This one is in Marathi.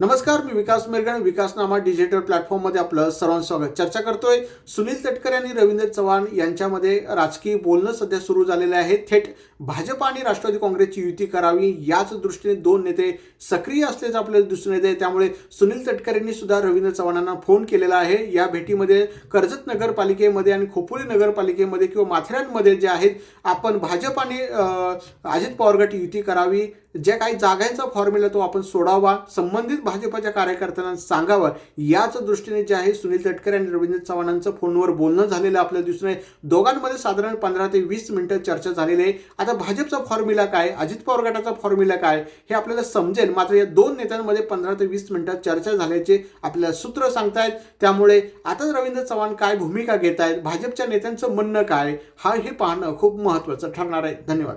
नमस्कार मी विकास मिरगण विकासनामा डिजिटल प्लॅटफॉर्ममध्ये आपलं सर्वांचं स्वागत. चर्चा करतोय सुनील तटकरे आणि रवींद्र चव्हाण यांच्यामध्ये राजकीय बोलणं सध्या सुरू झालेलं आहे. थेट भाजप आणि राष्ट्रवादी काँग्रेसची युती करावी याच दृष्टीने दोन नेते सक्रिय असल्याचं आपल्याला दिसून येते त्यामुळे सुनील तटकरेंनी सुद्धा रवींद्र चव्हाणांना फोन केलेला आहे. या भेटीमध्ये कर्जत नगरपालिकेमध्ये आणि खोपोली नगरपालिकेमध्ये किंवा माथेरानमध्ये जे आहेत आपण भाजप आणि अजित पवार गट युती करावी ज्या काही जागांचा फॉर्म्युला तो आपण सोडावा संबंधित भाजपाच्या कार्यकर्त्यांना सांगावं याच दृष्टीने जे आहे सुनील तटकरे आणि रवींद्र चव्हाणांचं फोनवर बोलणं झालेलं आपल्याला दिसून आहे. दोघांमध्ये साधारण पंधरा ते वीस मिनिटं चर्चा झालेली आहे. आता भाजपचा फॉर्म्युला काय अजित पवार गटाचा फॉर्म्युला काय हे आपल्याला समजेल. मात्र या दोन नेत्यांमध्ये पंधरा ते वीस मिनिटात चर्चा झाल्याचे आपल्याला सूत्र सांगतायत. त्यामुळे आता रवींद्र चव्हाण काय भूमिका घेत आहेत भाजपच्या नेत्यांचं म्हणणं काय हा हे पाहणं खूप महत्त्वाचं ठरणार आहे. धन्यवाद.